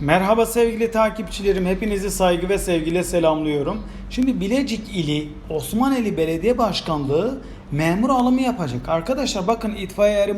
Merhaba sevgili takipçilerim. Hepinizi saygı ve sevgiyle selamlıyorum. Şimdi Bilecik ili Osmaneli Belediye Başkanlığı memur alımı yapacak. Arkadaşlar bakın itfaiye eri,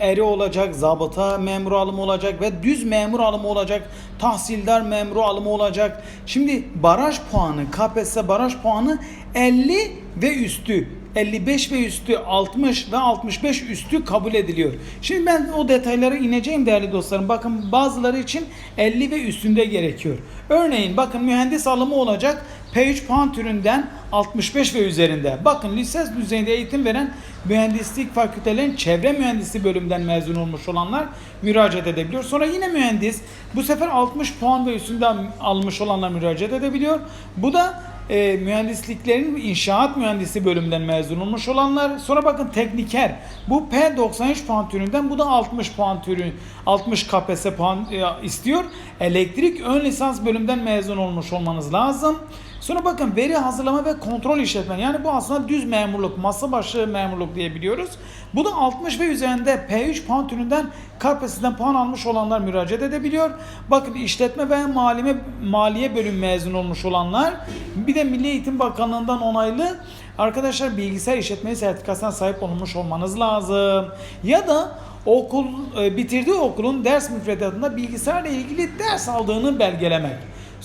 eri olacak, zabıta memuru alımı olacak ve düz memur alımı olacak. Tahsildar memuru alımı olacak. Şimdi baraj puanı, KPSS baraj puanı 50 ve üstü. 55 ve üstü 60 ve 65 üstü kabul ediliyor. Şimdi ben o detaylara ineceğim değerli dostlarım. Bakın bazıları için 50 ve üstünde gerekiyor. Örneğin bakın mühendis alımı olacak. P3 puan türünden 65 ve üzerinde. Bakın lisans düzeyinde eğitim veren mühendislik fakültelerin çevre mühendisliği bölümünden mezun olmuş olanlar müracaat edebiliyor. Sonra yine mühendis bu sefer 60 puan ve üstünde almış olanlar müracaat edebiliyor. Bu da e, mühendisliklerin inşaat mühendisi bölümünden mezun olmuş olanlar. Sonra bakın tekniker. Bu P93 puan türünden bu da 60 puan türü 60 KPSS puan e, istiyor. Elektrik ön lisans bölümünden mezun olmuş olmanız lazım. Sonra bakın veri hazırlama ve kontrol işletmen. Yani bu aslında düz memurluk, masa başı memurluk diye biliyoruz. Bu da 60 ve üzerinde P3 puan türünden KPSS'den puan almış olanlar müracaat edebiliyor. Bakın işletme ve malime, maliye bölüm mezun olmuş olanlar. Bir de Milli Eğitim Bakanlığı'ndan onaylı arkadaşlar bilgisayar işletmesi sertifikasına sahip olmuş olmanız lazım. Ya da okul e, bitirdiği okulun ders müfredatında bilgisayarla ilgili ders aldığını belgelemek.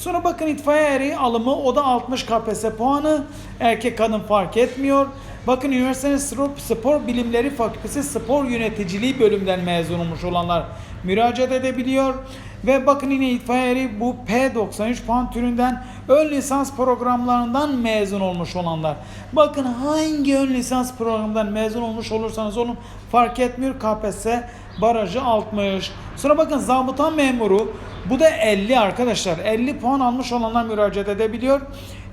Sonra bakın itfaiye eri alımı o da 60 KPSS puanı. Erkek kadın fark etmiyor. Bakın üniversitenin spor, bilimleri fakültesi spor yöneticiliği bölümünden mezun olmuş olanlar müracaat edebiliyor. Ve bakın yine itfaiye eri bu P93 puan türünden ön lisans programlarından mezun olmuş olanlar. Bakın hangi ön lisans programından mezun olmuş olursanız olun fark etmiyor KPSS barajı 60. Sonra bakın zabıta memuru bu da 50 arkadaşlar. 50 puan almış olanlar müracaat edebiliyor.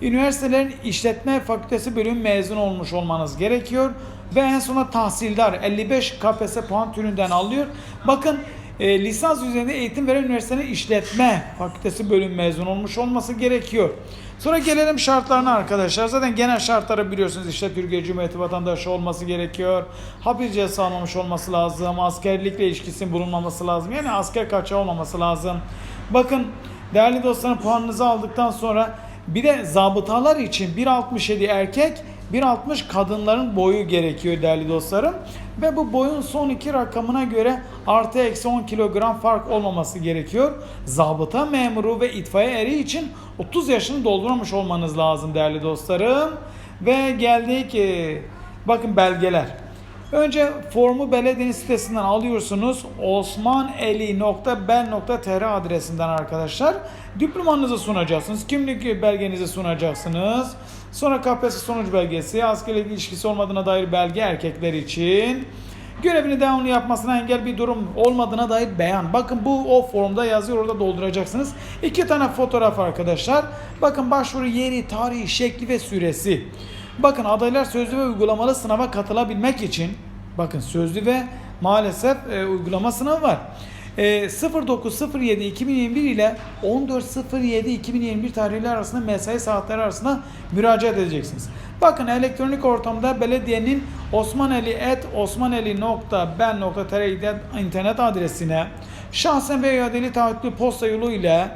Üniversitelerin işletme fakültesi bölüm mezun olmuş olmanız gerekiyor. Ve en sona tahsildar 55 KPSS puan türünden alıyor. Bakın e, lisans düzeyinde eğitim veren üniversitenin işletme fakültesi bölüm mezun olmuş olması gerekiyor. Sonra gelelim şartlarına arkadaşlar. Zaten genel şartları biliyorsunuz. İşte Türkiye Cumhuriyeti vatandaşı olması gerekiyor. Hapis cezası almamış olması lazım. Askerlikle ilişkisinin bulunmaması lazım. Yani asker kaçağı olmaması lazım. Bakın değerli dostlarım puanınızı aldıktan sonra bir de zabıtalar için 1.67 erkek 1.60 kadınların boyu gerekiyor değerli dostlarım. Ve bu boyun son iki rakamına göre artı eksi 10 kilogram fark olmaması gerekiyor. Zabıta memuru ve itfaiye eri için 30 yaşını doldurmamış olmanız lazım değerli dostlarım. Ve geldik ki bakın belgeler. Önce formu belediyenin sitesinden alıyorsunuz. osmaneli.ben.tr adresinden arkadaşlar. Diplomanızı sunacaksınız. Kimlik belgenizi sunacaksınız. Sonra KPSS sonuç belgesi, askerlik ilişkisi olmadığına dair belge erkekler için. Görevini devamlı yapmasına engel bir durum olmadığına dair beyan. Bakın bu o formda yazıyor orada dolduracaksınız. İki tane fotoğraf arkadaşlar. Bakın başvuru yeri, tarihi, şekli ve süresi. Bakın adaylar sözlü ve uygulamalı sınava katılabilmek için bakın sözlü ve maalesef e, uygulama sınavı var. E, 09.07.2021 ile 14.07.2021 tarihleri arasında mesai saatleri arasında müracaat edeceksiniz. Bakın elektronik ortamda belediyenin osmaneli.osmaneli.ben.tr internet adresine şahsen ve iadeli taahhütlü posta yolu ile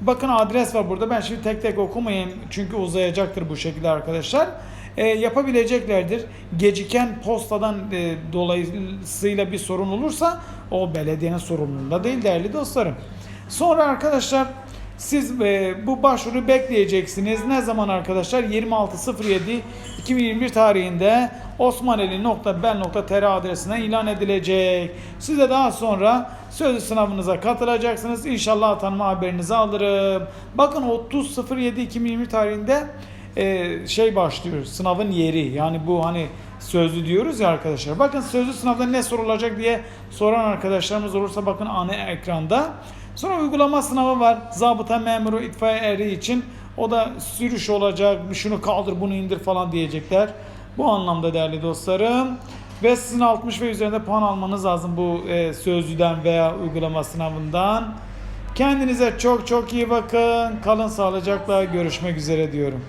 bakın adres var burada ben şimdi tek tek okumayayım çünkü uzayacaktır bu şekilde arkadaşlar e, yapabileceklerdir. Geciken postadan e, dolayısıyla bir sorun olursa o belediyenin sorumluluğunda değil değerli dostlarım. Sonra arkadaşlar siz e, bu başvuru bekleyeceksiniz. Ne zaman arkadaşlar? 26.07.2021 tarihinde osmaneli.ben.tr adresine ilan edilecek. Size daha sonra sözlü sınavınıza katılacaksınız. İnşallah atanma haberinizi alırım. Bakın 30.07.2021 tarihinde e, şey başlıyor sınavın yeri yani bu hani sözlü diyoruz ya arkadaşlar. Bakın sözlü sınavda ne sorulacak diye soran arkadaşlarımız olursa bakın ana ekranda. Sonra uygulama sınavı var. Zabıta memuru itfaiye eri için o da sürüş olacak. Şunu kaldır bunu indir falan diyecekler. Bu anlamda değerli dostlarım. Ve sizin 60 ve üzerinde puan almanız lazım bu e, sözlüden veya uygulama sınavından. Kendinize çok çok iyi bakın. Kalın sağlıcakla görüşmek üzere diyorum.